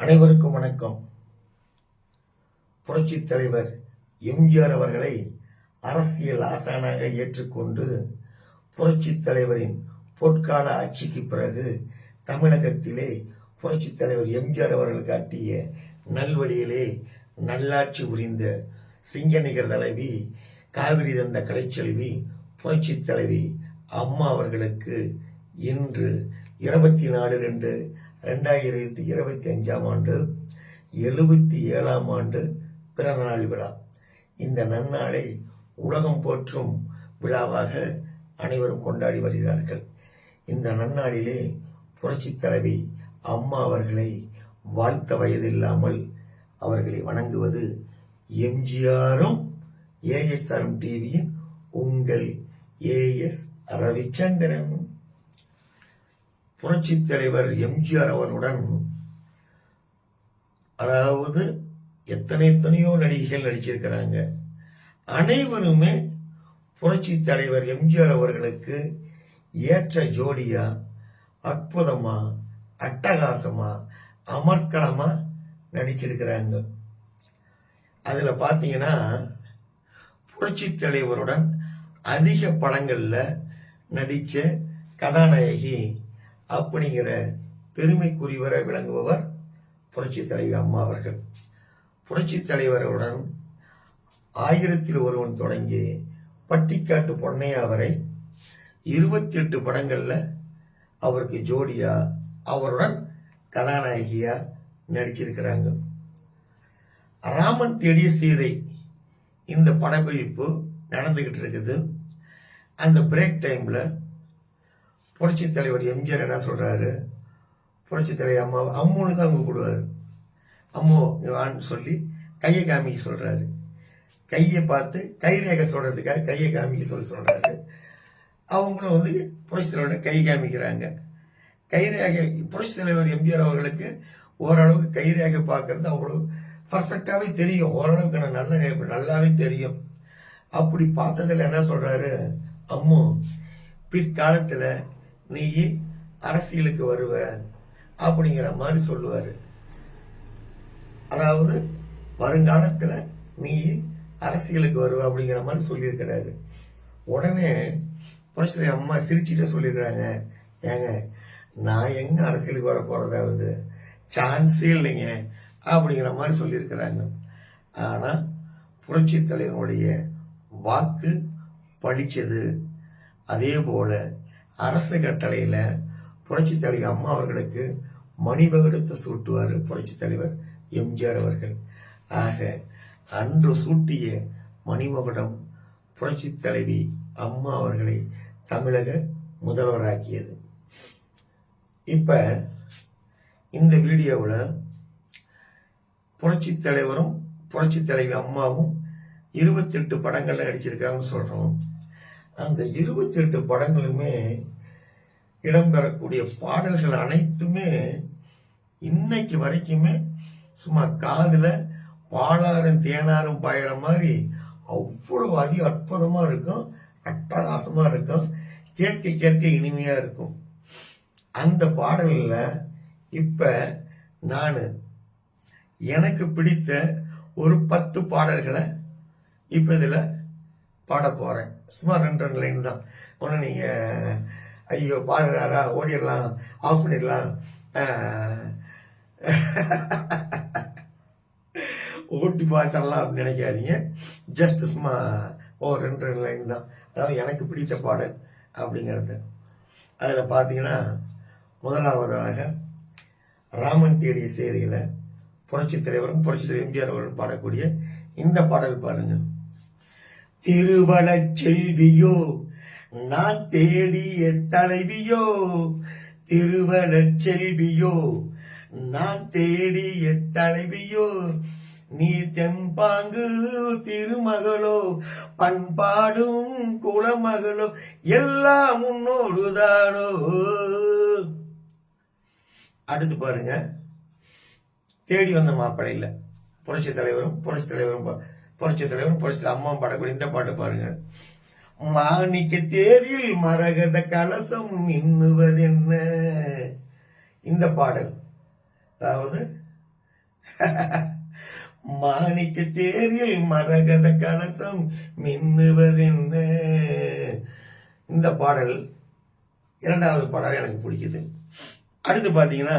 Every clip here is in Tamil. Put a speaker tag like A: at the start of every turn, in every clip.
A: அனைவருக்கும் வணக்கம். புரட்சி தலைவர் எம்ஜிஆர் அவர்களை அரசியல் ஆசானாக ஏற்றுக்கொண்டு புரட்சி தலைவரின் பொற்கால ஆட்சிக்கு பிறகு தமிழகத்திலே புரட்சி தலைவர் எம்ஜிஆர் அவர்கள் காட்டிய நல்வழியிலே நல்லாட்சி புரிந்த சிங்கநிகர் தலைவி காவிரி தந்த கலைச்செல்வி புரட்சி தலைவி அம்மா அவர்களுக்கு இன்று இருபத்தி நாலு ரெண்டு ரெண்டாயிரத்தி இருபத்தி அஞ்சாம் ஆண்டு எழுபத்தி ஏழாம் ஆண்டு பிறந்தநாள் விழா. இந்த நன்னாளை உலகம் போற்றும் விழாவாக அனைவரும் கொண்டாடி வருகிறார்கள். இந்த நன்னாளிலே புரட்சித் தலைவி அம்மா அவர்களை வாழ்த்த வயதில்லாமல் அவர்களை வணங்குவது எம்ஜிஆரும் ஏஎஸ்ஆர்எம் டிவியின் உங்கள் ஏஎஸ் ரவிச்சந்திரன் புரட்சித் தலைவர் எம்ஜிஆர் அவருடன் அதாவது எத்தனை எத்தனையோ நடிகைகள் நடிச்சிருக்கிறாங்க. அனைவருமே புரட்சி தலைவர் எம்ஜிஆர் அவர்களுக்கு ஏற்ற ஜோடியா அற்புதமா அட்டகாசமா அமர்க்களமா நடிச்சிருக்கிறாங்க. அதுல பாத்தீங்கன்னா புரட்சி தலைவருடன் அதிக படங்கள்ல நடிச்ச கதாநாயகி அப்படிங்கிற பெருமைக்குரியவரை விளங்குபவர் புரட்சி தலைவி அம்மா அவர்கள். புரட்சி தலைவருடன் ஆயிரத்தில் ஒருவன் தொடங்கி பட்டிக்காட்டு பொன்னையா வரை இருபத்தி எட்டு படங்களில் அவருக்கு ஜோடியா அவருடன் கதாநாயகியா நடிச்சிருக்கிறாங்க. ராமன் தேடிய சீதை இந்த படப்பிடிப்பு நடந்துகிட்டு இருக்குது. அந்த பிரேக் டைமில் புரட்சி தலைவர் எம்ஜிஆர் என்ன சொல்றாரு? புரட்சி தலைவர் அம்மா அம்முன்னு தான் அவங்க அம்மு அம்மோ வான்னு சொல்லி கையை காமிக்க சொல்றாரு. கையை பார்த்து கை ரேகை சொல்றதுக்காக கையை காமிக்க சொல்லி சொல்றாரு. அவங்களும் வந்து புரட்சி தலைவர் கை காமிக்கிறாங்க. கை ரேகை புரட்சி தலைவர் எம்ஜிஆர் அவர்களுக்கு ஓரளவுக்கு கை ரேகை பார்க்கறது அவ்வளவு பர்ஃபெக்டாகவே தெரியும். ஓரளவுக்கு நான் நல்ல நினைப்பு நல்லாவே தெரியும். அப்படி பார்த்ததில் என்ன சொல்றாரு? அம்மு பிற்காலத்தில் நீ அரசியலுக்கு வருவ அப்படிங்கிற மாதிரி சொல்லுவார். அதாவது வருங்காலத்தில் நீ அரசியலுக்கு வருவ அப்படிங்கிற மாதிரி சொல்லியிருக்கிறாரு. உடனே புரட்சி அம்மா சிரிச்சுட்டே சொல்லியிருக்கிறாங்க. ஏங்க நான் எங்க அரசியலுக்கு வர போறதாவது சான்ஸே இல்லைங்க அப்படிங்கிற மாதிரி சொல்லியிருக்கிறாங்க. ஆனா புரட்சி தலைவனுடைய வாக்கு பளிச்சது அதே போல அரசு கட்டளையில் புரட்சி தலைவர் அம்மா அவர்களுக்கு மணிமகுடத்தை சூட்டுவார் புரட்சி தலைவர் எம்ஜிஆர் அவர்கள். ஆக அன்று சூட்டிய மணிமகுடம் புரட்சி தலைவி அம்மா அவர்களை தமிழக முதல்வராக்கியது. இப்போ இந்த வீடியோவில் புரட்சி தலைவரும் புரட்சி தலைவி அம்மாவும் இருபத்தெட்டு படங்களில் படங்கள்ல நடிச்சிருக்காங்கன்னு சொல்கிறோம் அந்த இருபத்தி எட்டு படங்களுமே இடம்பெறக்கூடிய பாடல்கள் அனைத்துமே இன்னைக்கு வரைக்குமே சும்மா காதில் பாலாறும் தேனாரும் பாயிற மாதிரி அவ்வளவு அதி அற்புதமாக இருக்கும் அட்டகாசமாக இருக்கும் கேட்க கேட்க இனிமையாக இருக்கும். அந்த பாடலில் இப்போ நான் எனக்கு பிடித்த ஒரு பத்து பாடல்களை இப்போ இதில் பாட போகிறேன் சும்மா ரெண்டு ரெண்டு லைன் தான். ஒன்று நீங்கள் ஐயோ பாடுறாரா ஓடிடலாம் ஆஃப் பண்ணிடலாம். ஓட்டி பார்த்தரலாம் அப்படின்னு நினைக்காதீங்க. ஜஸ்ட் சும்மா ஓ ரெண்டு ரெண்டு லைன் தான். அதாவது எனக்கு பிடித்த பாடல் அப்படிங்கிறது. அதில் பார்த்தீங்கன்னா முதலாவதாக ராமன் தேடிய செய்திகளை புரட்சி தலைவரும் புரட்சி தலைவர் எம்ஜிஆர் அவர்கள் பாடக்கூடிய இந்த பாடல் பாருங்கள் திருவளச் செல்வியோ நான் தேடிய தலைவியோ திருவளச் செல்வியோ நான் தேடிய தலைவியோ நீ தெம்பாங்கு திருமகளோ பண்பாடும் குலமகளோ எல்லாம் உன்னோடுதானோ? அடுத்து பாருங்க. தேடி வந்த மாப்பிள்ளை இல்லை. புரட்சி தலைவரும் புரட்சி தலைவரும் புரட்சி தலைவரும் புரட்சி அம்மா பாடக்கூடிய இந்த பாட்டு பாருங்க. மாணிக்க தேரில் மரகத கலசம் மின்னுவதென்ன? இந்த பாடல். அதாவது மாணிக்க தேரில் மரகத கலசம் மின்னுவதென்ன? இந்த பாடல் இரண்டாவது பாடல் எனக்கு பிடிக்குது. அடுத்து பார்த்தீங்கன்னா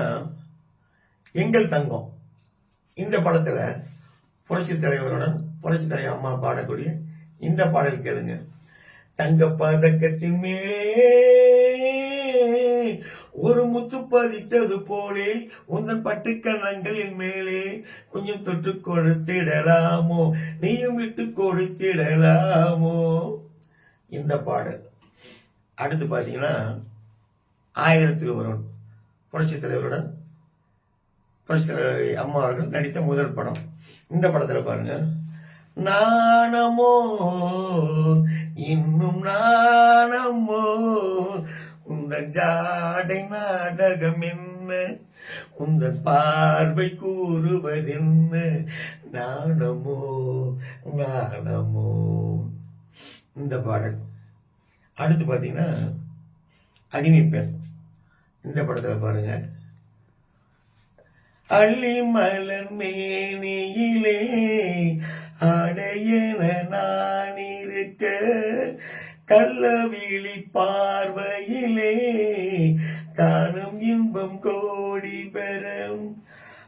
A: எங்கள் தங்கம். இந்த படத்தில் புரட்சி தலைவருடன் புரட்சி அம்மா பாடக்கூடிய இந்த பாடல் கேளுங்க. தங்க பதக்கத்தின் மேலே ஒரு முத்து பதித்தது போலே உந்தன் பட்டு கண்ணங்களின் மேலே. கொஞ்சம் தொட்டு கொடுத்திடலாமோ? நீயும் விட்டு கொடுத்திடலாமோ? இந்த பாடல். அடுத்து பார்த்தீங்கன்னா ஆயிரத்தில் ஒருவன் புரட்சி தலைவருடன் புரட்சி தலைவர் அம்மா அவர்கள் நடித்த முதல் படம். இந்த படத்தில் பாருங்கள் நாணமோ? இன்னும் நாணமோ? உந்தன் ஜாடை நாடகம் என்ன? உந்தன் பார்வை கூறுவதென்ன? நாணமோ? நாணமோ? இந்த பாடல். அடுத்து பாத்தீங்கன்னா அடிமை பெண். இந்த படத்துல பாருங்க. அள்ளி மலர் மேனியிலே அடையன நான் இருக்க கள்ளவிழி பார்வையிலே காணும் இன்பம் கோடி பெறும்.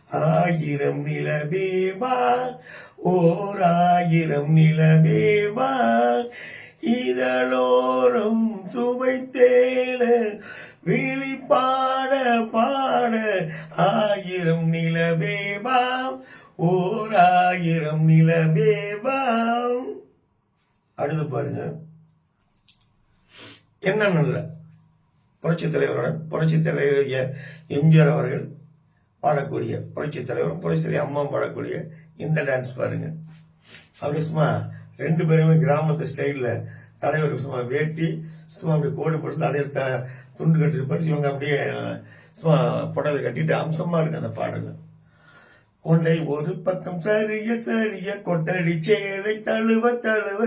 A: ஆயிரம் நிலவேவா? ஓர் ஆயிரம் நிலவேவா? இதழோரம் சுவை தேட விழிப்பாட பாட பாட ஆயிரம் நிலவேவாம் ஓர் ஆயிரம் நிலவேவாம் அடுத்து பாருங்க. என்ன நல்ல புரட்சி தலைவருடன் புரட்சி தலைவர் எம்ஜிஆர் அவர்கள் பாடக்கூடிய புரட்சி தலைவரும் புரட்சி தலைவர் அம்மா பாடக்கூடிய இந்த டான்ஸ் பாருங்க. அப்படி சும்மா ரெண்டு பேருமே கிராமத்து ஸ்டைலில் தலைவர் சும்மா வேட்டி சும்மா அப்படி கோடு போட்டு தலையில் த துண்டு கட்டிட்டு இவங்க அப்படியே சும்மா புடவை கட்டிட்டு அம்சமாக இருக்கு அந்த பாடல் உன்னை ஒரு பக்கம் சரிய சரிய கொட்டடி சேலை தழுவ தழுவ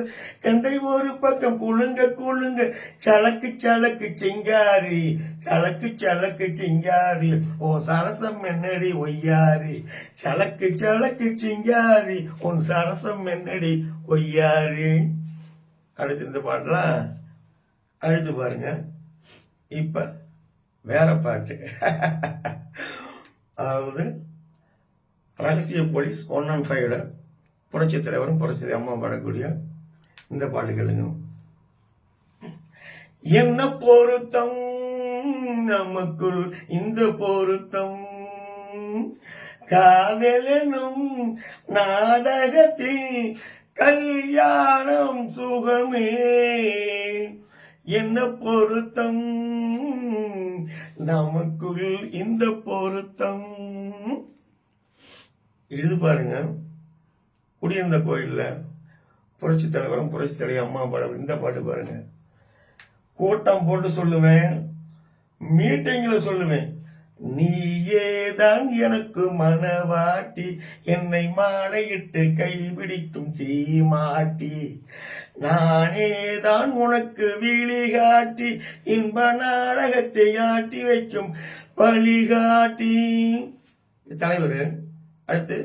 A: கண்டை ஒரு பக்கம் குழுங்க குழுங்க சலக்கு சலக்கு சிங்காரி சலக்கு சலக்கு சிங்காரி ஓ சரசம் என்னடி ஒய்யாரி சலக்கு சலக்கு சிங்காரி உன் சரசம் என்னடி ஒய்யாரி. அடுத்து இந்த பாட்டெல்லாம் அழுது பாருங்க. இப்ப வேற பாட்டு. அதாவது ரகசிய போலீஸ் ஒன் அண்ட் ஃபைவ்ல புரட்சி தலைவரும் புரட்சி அம்மா பாடக்கூடிய இந்த பாட்டு என்ன பொருத்தம் நமக்குள்? இந்த பொருத்தம் காதலனும் நாடகத்தில் கல்யாணம் சுகமே. என்ன பொருத்தம் நமக்குள்? இந்த பொருத்தம் எழுது பாருங்க. குடியிருந்த கோயிலில் புரட்சி தலைவரும் புரட்சி தலைவர் அம்மா பாடம் இந்த பாட்டு பாருங்க. கூட்டம் போட்டு சொல்லுவேன் மீட்டிங்கில் சொல்லுவேன். நீயேதான் எனக்கு மனவாட்டி என்னை மாலையிட்டு கைபிடிக்கும் சீமாட்டி. நானேதான் உனக்கு வீழி காட்டி இன்ப நாடகத்தை ஆட்டி வைக்கும் வழிகாட்டி. தலைவர். அடுத்து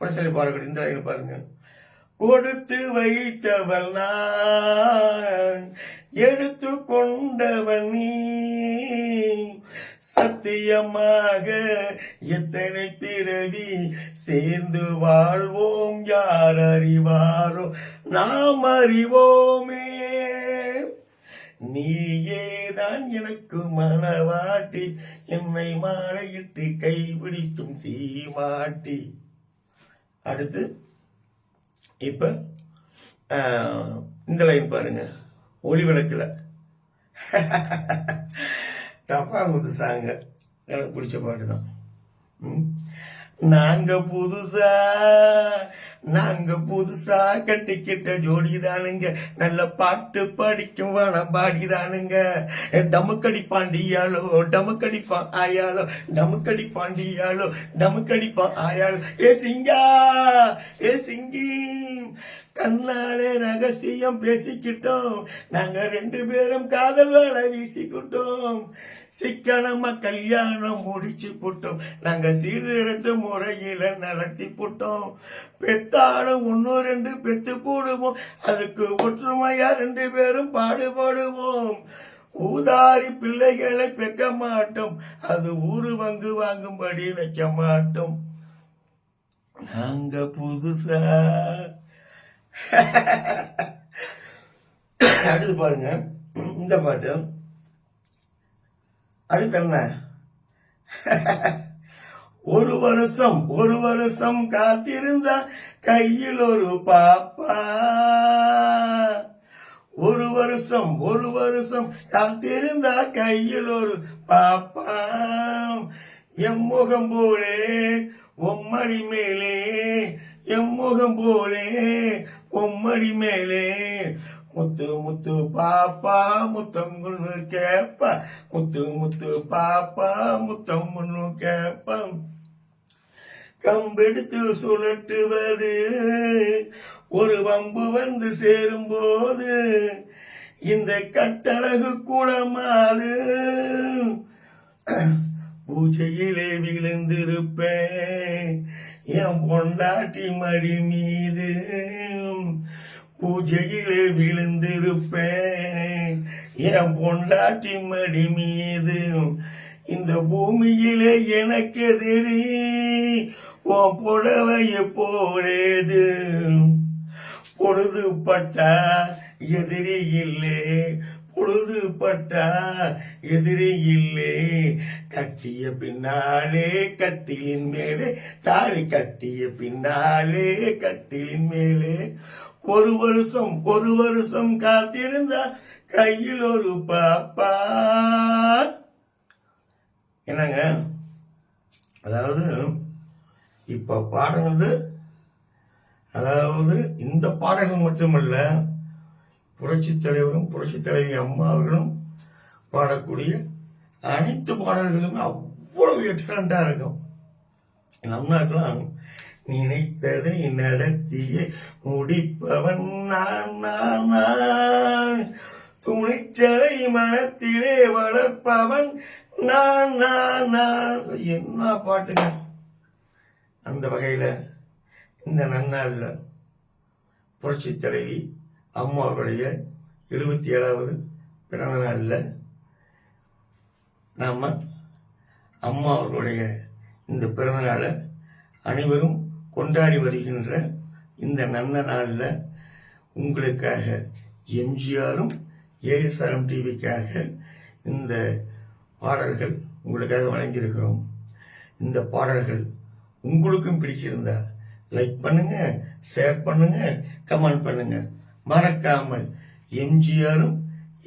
A: பரிசலை பாடக்கூடிய இந்த வகையில் பாருங்க. கொடுத்து வைத்தவள் நான் எடுத்து கொண்டவன் நீ. சத்தியமாக எத்தனை பிறவி சேர்ந்து வாழ்வோம் யார் அறிவாரோ நாம் அறிவோமே. நீயேதான் எனக்கு மனவாட்டி என்னை மாலையிட்டு கைபிடிக்கும் சீமாட்டி. அடுத்து இப்ப இந்த லைன் பாருங்க. ஒளி விளக்குல தப்பா குதிசாங்க எனக்கு பிடிச்ச பாட்டு தான். நாங்க புதுசா நாங்க புதுசா கட்டிக்கிட்ட ஜோடிதானுங்க. நல்ல பாட்டு படிக்கும் வேணாம் பாடிதானுங்க டமுக்கடி பாண்டியாலோ டமுக்கடிப்பா ஆயாலோ டமுக்கடி பாண்டியாலோ டமுக்கடி ஆயாலோ. ஏ சிங்கா ஏ சிங்கி. கண்ணாலே ரகசியம் பேசிக்கிட்டோம். நாங்க ரெண்டு பேரும் காதல் வேலை வீசிக்கிட்டோம். சிக்கனமா கல்யாணம் முடிச்சு போட்டோம். நாங்க சீர்திருத்த முறையில நடத்தி போட்டோம். பெத்தாலும் ஒன்னு ரெண்டு பெத்து போடுவோம். அதுக்கு ஒற்றுமையா ரெண்டு பேரும் பாடுபடுவோம் ஊதாரி பிள்ளைகளை பெக்க மாட்டோம். அது ஊரு வங்கு வாங்கும்படி வைக்க மாட்டோம். நாங்க புதுசா அடுத்து பாருங்க. இந்த பாட்டு. அடுத்து என்ன? ஒரு வருஷம் ஒரு வருஷம் காத்திருந்தா கையில் ஒரு பாப்பா. ஒரு வருஷம் ஒரு வருஷம் காத்திருந்த கையில் ஒரு பாப்பா. எம் முகம் போலே உம்மடி மேலே எம் முகம் போலே பொம்மடி மேலே. முத்து முத்து பாப்பா முத்தம் கொண்டு கேப்பா. முத்து முத்து பாப்பா முத்தம் கொண்டு கேப்பா. கம்பெடுத்து சுழட்டுவது ஒரு வம்பு வந்து சேரும்போது இந்த கட்டழகு குளமாது. பூஜையிலே விழுந்திருப்பேன். என் பொண்டாட்டி மடி மீது பூஜையிலே விழுந்திருப்பேன். என் பொண்டாட்டி மடி மீது இந்த பூமியிலே எனக்கு எதிரி உன் புடவைய போலேது பொழுதுபட்ட எதிரி இல்லை பொழுது பட்டா எதிரி இல்லே கட்டிய பின்னாலே கட்டிலின் மேலே தாலி கட்டிய பின்னாலே கட்டிலின் மேலே. ஒரு வருஷம் ஒரு வருஷம் காத்திருந்தா கையில் ஒரு பாப்பா. என்னங்க? அதாவது இப்ப பாடுறது அதாவது இந்த பாடகம் மட்டுமல்ல புரட்சி தலைவரும் புரட்சி தலைவி அம்மா அவர்களும் பாடக்கூடிய அனைத்து பாடல்களுமே அவ்வளவு எக்ஸலண்டா இருக்கும். நம் நாட்டெல்லாம் நினைத்ததை நடத்திய முடிப்பவன் நான் நான் நான். துணிச்சலை மனத்திலே வளர்ப்பவன் நான் நான் நான். என்ன பாட்டுங்க? அந்த வகையில் இந்த நன்னாளில் புரட்சி தலைவி அம்மாவுடைய எழுபத்தி ஏழாவது பிறந்த நாளில் நாம் அம்மா அவர்களுடைய இந்த பிறந்த நாளை அனைவரும் கொண்டாடி வருகின்ற இந்த நல்ல நாளில் உங்களுக்காக எம்ஜிஆரும் ஏஎஸ்ஆர்எம் டிவிக்காக இந்த பாடல்கள் உங்களுக்காக வழங்கியிருக்கிறோம். இந்த பாடல்கள் உங்களுக்கும் பிடிச்சிருந்தா லைக் பண்ணுங்க ஷேர் பண்ணுங்க கமெண்ட் பண்ணுங்க. மறக்காமல் எம்ஜிஆரும்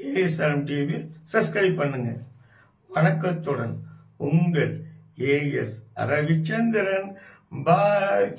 A: ஏஎஸ்ஆர்எம் டிவி சப்ஸ்கிரைப் பண்ணுங்க. வணக்கத்துடன் உங்கள் ஏஎஸ் ரவிச்சந்திரன் பாய்